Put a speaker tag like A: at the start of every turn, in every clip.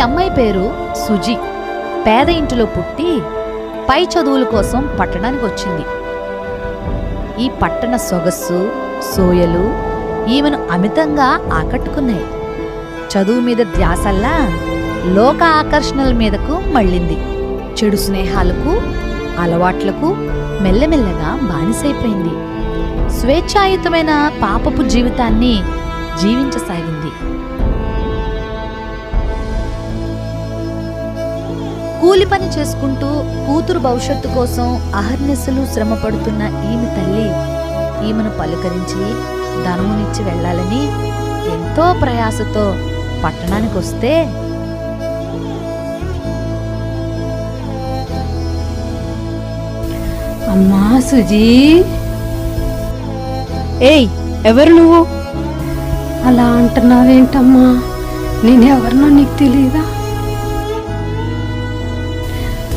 A: అమ్మాయి పేరు సుజి. పేద ఇంటిలో పుట్టి పై చదువుల కోసం పట్టణానికి వచ్చింది. ఈ పట్టణ సొగస్సు సోయలు ఈమెను అమితంగా ఆకట్టుకున్నాయి. చదువు మీద ధ్యాసల్లా లోక ఆకర్షణల మీదకు మళ్ళింది. చెడు స్నేహాలకు అలవాట్లకు మెల్లమెల్లగా బానిసైపోయింది. స్వేచ్ఛాయుతమైన పాపపు జీవితాన్ని జీవించసాగింది. కూలి పని చేసుకుంటూ కూతురు భవిష్యత్తు కోసం అహర్నిశలు శ్రమ పడుతున్న ఈమె తల్లి ఈమెను పలుకరించి ధనమునిచ్చి వెళ్ళాలని ఎంతో ప్రయాసతో పట్టణానికి వస్తే
B: అమ్మా సుజీ.
C: ఏయ్ ఎవరు నువ్వు?
B: అలా అంటున్నావేంటమ్మా? నేనెవరినో నీకు తెలియదా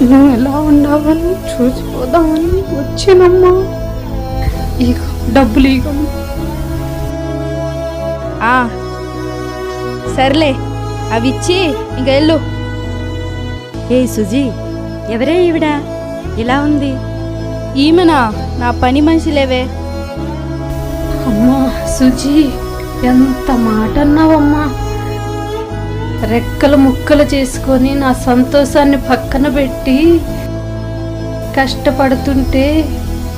B: నువ్వు ఎలా ఉన్నావని చూసిపోదామని వచ్చానమ్మా. ఇక డబ్బులు
C: ఆ సర్లే అవిచ్చి ఇంక వెళ్ళు.
D: ఏ సుజీ ఎవరే ఈవిడ? ఇలా ఉంది?
C: ఈమెనా? నా పని మనిషి లేవే.
B: అమ్మా సుజీ ఎంత మాట అన్నావమ్మా రెక్కలు ముక్కలు చేసుకొని నా సంతోషాన్ని పక్కన పెట్టి కష్టపడుతుంటే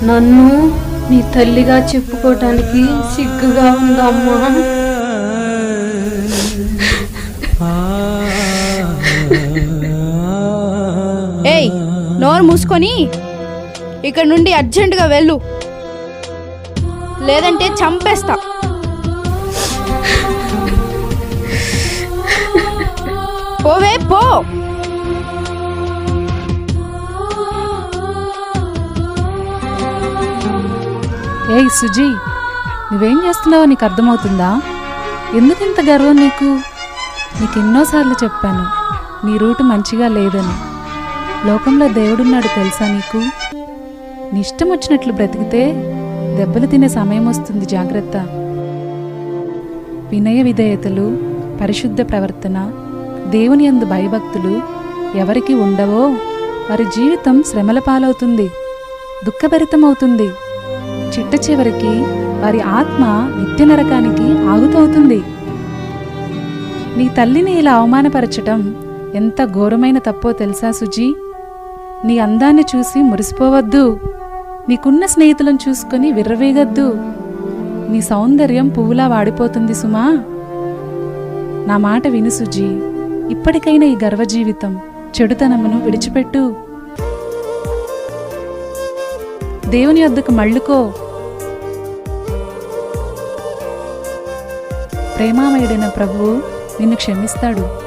B: నన్ను నీ తల్లిగా చెప్పుకోవటానికి సిగ్గుగా ఉందమ్మా.
C: ఏయ్ నోరు మూసుకొని ఇక్కడ నుండి అర్జెంటుగా వెళ్ళు. లేదంటే చంపేస్తా. పోవే పో.
E: ఏయ్ సుజీ నువ్వేం చేస్తున్నావో నీకు అర్థమవుతుందా? ఎందుకు ఇంత గర్వం నీకు? నీకు ఎన్నోసార్లు చెప్పాను నీ రూటు మంచిగా లేదని. లోకంలో దేవుడున్నాడు తెలుసా నీకు? నీ ఇష్టం వచ్చినట్లు బ్రతికితే దెబ్బలు తినే సమయం వస్తుంది జాగ్రత్త. వినయ విధేయతలు పరిశుద్ధ ప్రవర్తన దేవుని యందు భయభక్తులు ఎవరికి ఉండవో వారి జీవితం శ్రమల పాలవుతుంది దుఃఖభరితమవుతుంది. చిట్ట చివరికి వారి ఆత్మ నిత్య నరకానికి ఆగుతవుతుంది. నీ తల్లిని ఇలా అవమానపరచటం ఎంత ఘోరమైన తప్పో తెలుసా సుజీ? నీ అందాన్ని చూసి మురిసిపోవద్దు. నీకున్న స్నేహితులను చూసుకొని విర్రవేగద్దు. నీ సౌందర్యం పువ్వులా వాడిపోతుంది సుమా. నా మాట విను సుజీ. ఇప్పటికైనా ఈ గర్వ జీవితం చెడుతనమును విడిచిపెట్టు. దేవుని వద్దకు మళ్ళుకో. ప్రేమామయుడైన ప్రభువు నిన్ను క్షమిస్తాడు.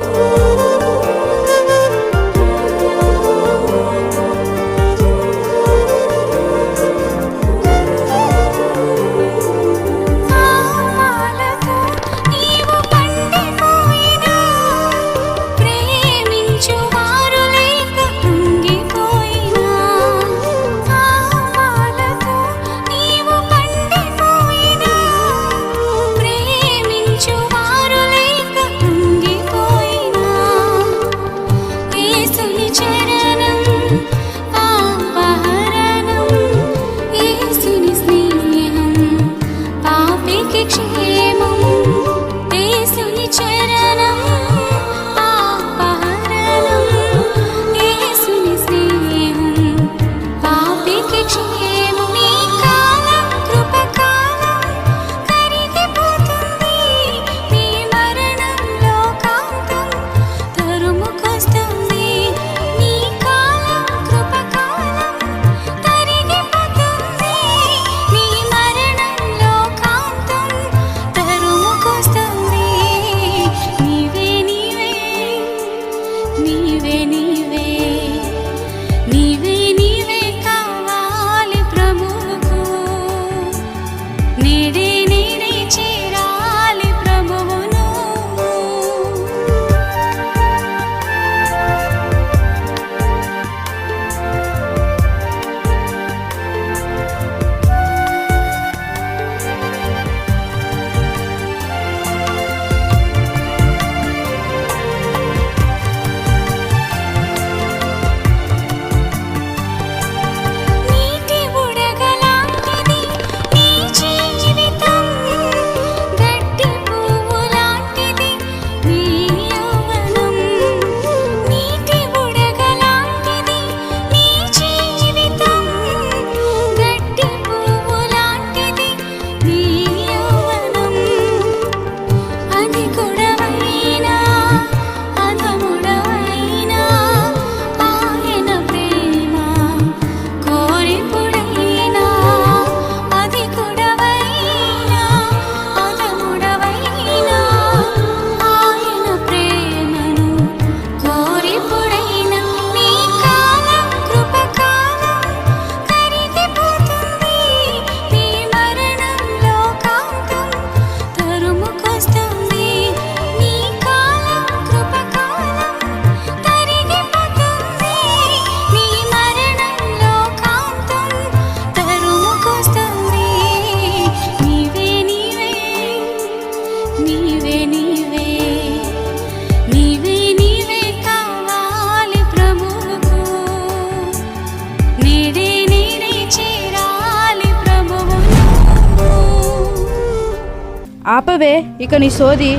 C: ఆపవే ఇక నీ సోది.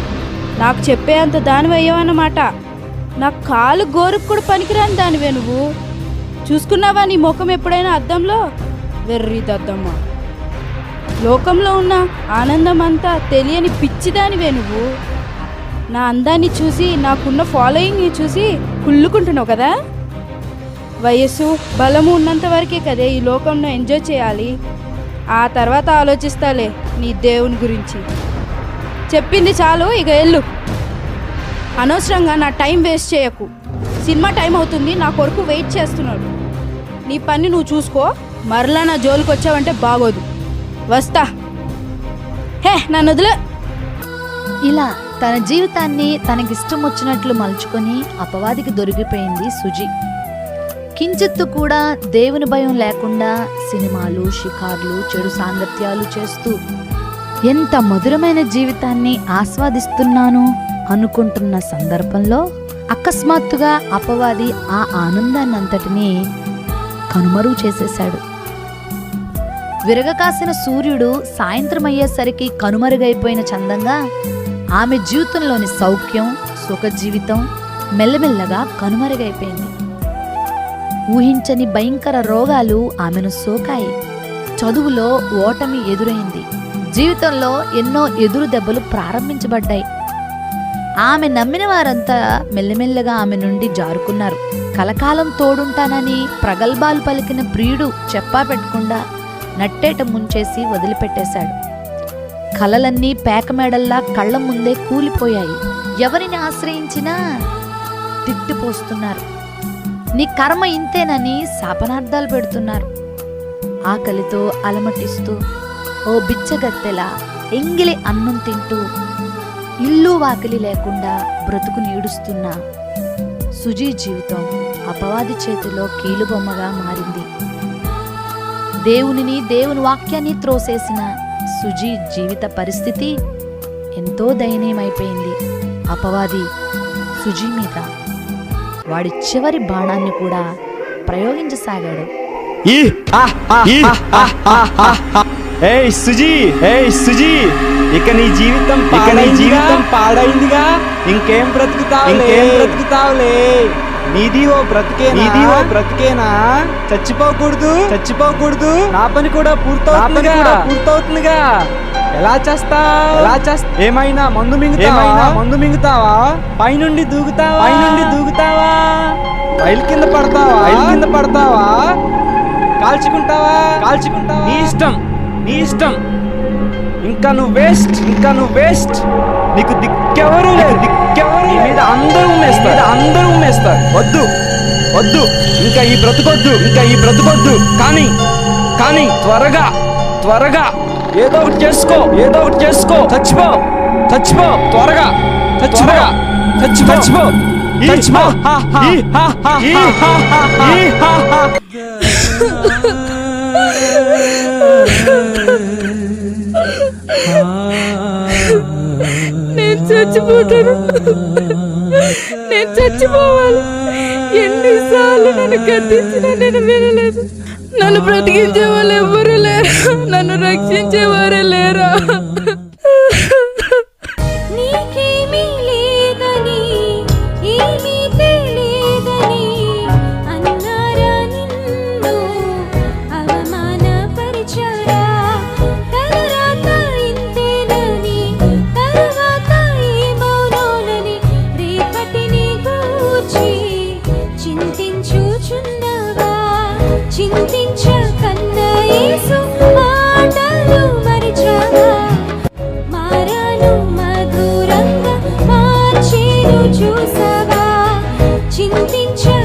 C: నాకు చెప్పేంత దానివి అయ్యావన్నమాట నా కాలు గోరుకు కూడా పనికిరాని దానివే నువ్వు. చూసుకున్నావా నీ ముఖం ఎప్పుడైనా అద్దంలో? వెర్రి దద్దమ్మ. లోకంలో ఉన్న ఆనందం అంతా తెలియని పిచ్చిదానివే నువ్వు. నా అందాన్ని చూసి నాకున్న ఫాలోయింగ్ని చూసి కుళ్ళుకుంటున్నావు కదా? వయస్సు బలము ఉన్నంత వరకే కదే ఈ లోకంలో ఎంజాయ్ చేయాలి. ఆ తర్వాత ఆలోచిస్తాలే నీ దేవుని గురించి. చెప్పింది చాలు ఇక వెళ్ళు. అనవసరంగా నా టైం వేస్ట్ చేయకు. సినిమా టైం అవుతుంది నా కొరకు వెయిట్ చేస్తున్నాడు. నీ పని నువ్వు చూసుకో మరలా నా జోలికి వచ్చావంటే బాగోదు. వస్తా. హే నన్ను వదిలే.
A: ఇలా తన జీవితాన్ని తనకిష్టం వచ్చినట్లు మలుచుకొని అపవాదికి దొరికిపోయింది సుజి. కించిత్తు కూడా దేవుని భయం లేకుండా సినిమాలు షికార్లు చెడు సాంగత్యాలు చేస్తూ ఎంత మధురమైన జీవితాన్ని ఆస్వాదిస్తున్నాను అనుకుంటున్న సందర్భంలో అకస్మాత్తుగా అపవాది ఆ ఆనందాన్నంతటినీ కనుమరుగు చేసేశాడు. విరగకాసిన సూర్యుడు సాయంత్రం అయ్యేసరికి కనుమరుగైపోయిన చందంగా ఆమె జీవితంలోని సౌఖ్యం సుఖ జీవితం మెల్లమెల్లగా కనుమరుగైపోయింది. ఊహించని భయంకర రోగాలు ఆమెను సోకాయి. చదువులో ఓటమి ఎదురైంది. జీవితంలో ఎన్నో ఎదురు దెబ్బలు ప్రారంభించబడ్డాయి. ఆమె నమ్మిన వారంతా మెల్లమెల్లగా ఆమె నుండి జారుకున్నారు. కలకాలం తోడుంటానని ప్రగల్భాలు పలికిన ప్రియుడు చెప్పా పెట్టకుండా నట్టేట ముంచేసి వదిలిపెట్టేశాడు. కలలన్నీ పేకమేడల్లా కళ్ళ ముందే కూలిపోయాయి. ఎవరిని ఆశ్రయించినా తిట్టిపోస్తున్నారు నీ కర్మ ఇంతేనని శాపనార్థాలు పెడుతున్నారు. ఆకలితో అలమటిస్తూ ఓ బిచ్చగత్తెలా ఎంగిలి అన్నం తింటూ ఇల్లు వాకిలి లేకుండా బ్రతుకు నీడుస్తున్న సుజీ జీవితం అపవాది చేతిలో కీలుబొమ్మగా మారింది దేవునిని దేవుని వాక్యాన్ని త్రోసేసిన సుజీ జీవిత పరిస్థితి ఎంతో దయనీయమైపోయింది అపవాది సుజీ మీద వాడి చివరి బాణాన్ని కూడా ప్రయోగించసాగాడు
F: ఏయ్ సుజీ ఏయ్ సుజీ ఇక నీ జీవితం ఇక నీ జీవితం పాడైందిగా. ఇంకేం బ్రతుకుతావు ఇంకేం బ్రతుకుతావులే. నీది ఓ బ్రతికే నీది ఓ బ్రతికేనా? చచ్చిపోకూడదు. చచ్చిపోకూడదు. నా పని కూడా పూర్తవుతుందిగా. కూడా పూర్తవుతుందిగా. ఎలా చేస్తా ఎలా చేస్తా ఏమైనా మందు మింగుతావా? మందు మింగుతావా? పైనుండి దూకుతావా? పైనుండి దూకుతావా? రైలు కింద పడతావా? రైలు కింద పడతావా? కాల్చుకుంటావా కాల్చుకుంటావా? నీ ఇష్టం. నీ ఇష్టం. ఇంకా నువ్వు వేస్ట్ ఇంకా నువ్వు వేస్ట్. నీకు దిక్కెవరు లేదు దిక్కెవరు మీద అందరూ ఉమ్మేస్తారు. అందరూ ఉమ్మేస్తారు. వద్దు వద్దు. ఇంకా ఈ బ్రతుకొద్దు ఇంకా ఈ బ్రతుకొద్దు. కానీ కానీ త్వరగా త్వరగా ఏదో ఒకటి చేసుకో ఏదో ఒకటి చేసుకో. చచ్చిపో చచ్చిపో. త్వరగా చచ్చిపో. చచ్చిపో. చచ్చిపో. చచ్చిపో.
B: నేను చచ్చిపోతాను. నేను చచ్చిపోవాలి. ఎన్నిసార్లు నన్ను గద్దించినా నేను వినలేదు. నన్ను బ్రతికించే వాళ్ళు ఎవ్వరూ లేరు. నన్ను రక్షించేవారే లేరా?
G: చూసావా? చింతించకన్న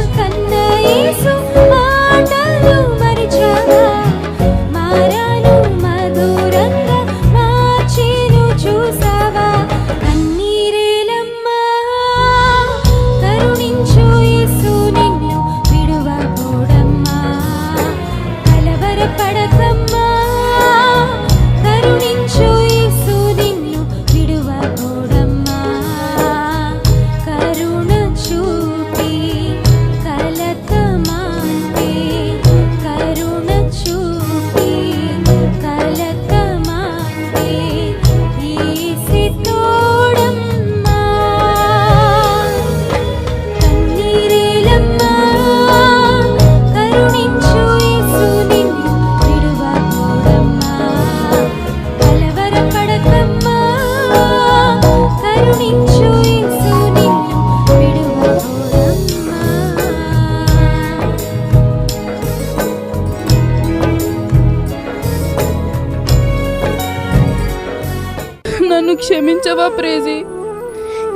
C: క్షమించవా ప్రేజీ?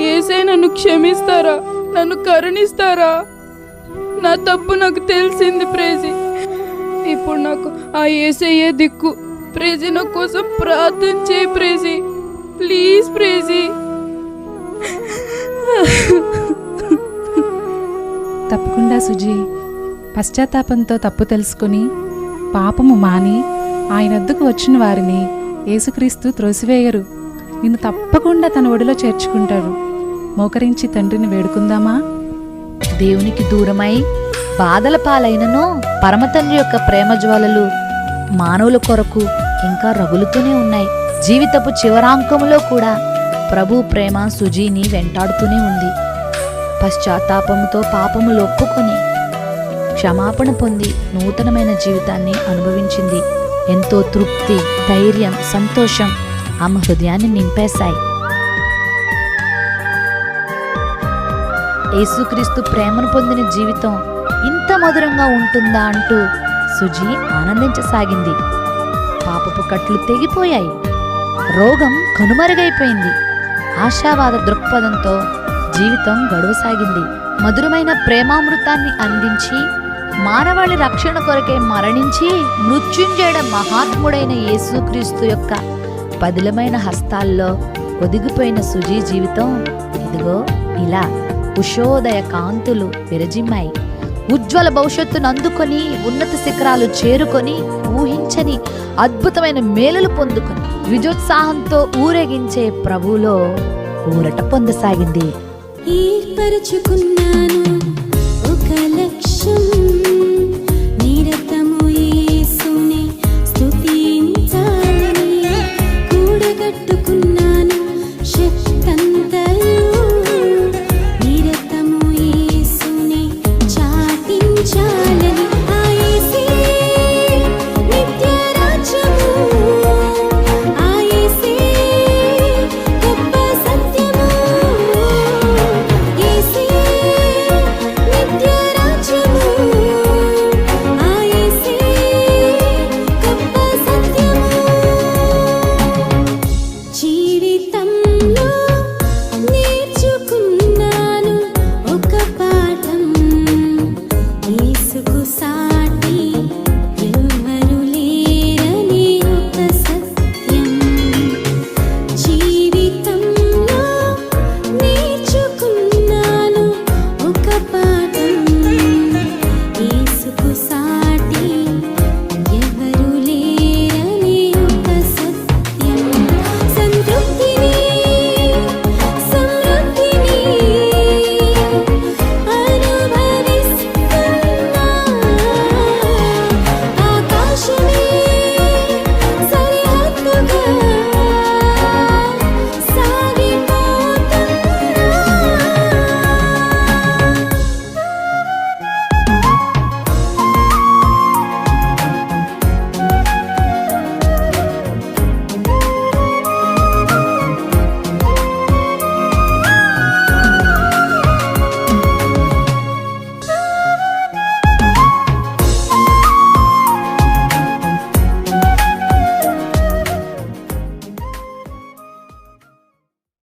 C: ఏసే నన్ను క్షమిస్తారా? నన్ను కరుణిస్తారా? నా తప్పు నాకు తెలిసింది ప్రేజీ. ఇప్పుడు నాకు ఆ ఏసయ్యే దిక్కు. ప్రేజీ నా కోసం ప్రార్థన చేయి ప్రేజీ. ప్లీజ్ ప్రేజీ.
E: తప్పకుండా సుజీ. పశ్చాత్తాపంతో తప్పు తెలుసుకొని పాపము మాని ఆయన వచ్చిన వారిని యేసుక్రీస్తు త్రోసివేయరు. నిన్ను తప్పకుండా తన ఒడిలో చేర్చుకుంటాడు మోకరించి తండ్రిని వేడుకుందామా?
A: దేవునికి దూరమై బాధల పాలైనను పరమతండ్రి యొక్క ప్రేమ జ్వాలలు మానవుల కొరకు ఇంకా రగులుతూనే ఉన్నాయి. జీవితపు చివరాంకములో కూడా ప్రభు ప్రేమ సుజీని వెంటాడుతూనే ఉంది. పశ్చాత్తాపముతో పాపములు ఒప్పుకొని క్షమాపణ పొంది నూతనమైన జీవితాన్ని అనుభవించింది. ఎంతో తృప్తి ధైర్యం సంతోషం ఆమె హృదయాన్ని నింపేశాయి యేసుక్రీస్తు ప్రేమను పొందిన జీవితం ఇంత మధురంగా ఉంటుందా అంటూ సుజీ ఆనందించసాగింది. పాపపు కట్లు తెగిపోయాయి. రోగం కనుమరుగైపోయింది. ఆశావాద దృక్పథంతో జీవితం గడువసాగింది. మధురమైన ప్రేమామృతాన్ని అందించి మానవాళి రక్షణ కొరకే మరణించి మృత్యుంజయుడ మహాత్ముడైన యేసుక్రీస్తు యొక్క పదిలమైన హస్తాల్లో ఒదిగిపోయిన సుజీ జీవితం. ఇదిగో ఇలా ఉషోదయ కాంతులు విరజిమ్మాయి. ఉజ్వల భవిష్యత్తును అందుకొని ఉన్నత శిఖరాలు చేరుకొని ఊహించని అద్భుతమైన మేలులు పొందుకొని విజోత్సాహంతో ఊరేగించే ప్రభువులో ఊరట పొందసాగింది.
G: ఏర్పరచుకున్నాను ఒక లక్ష్యం.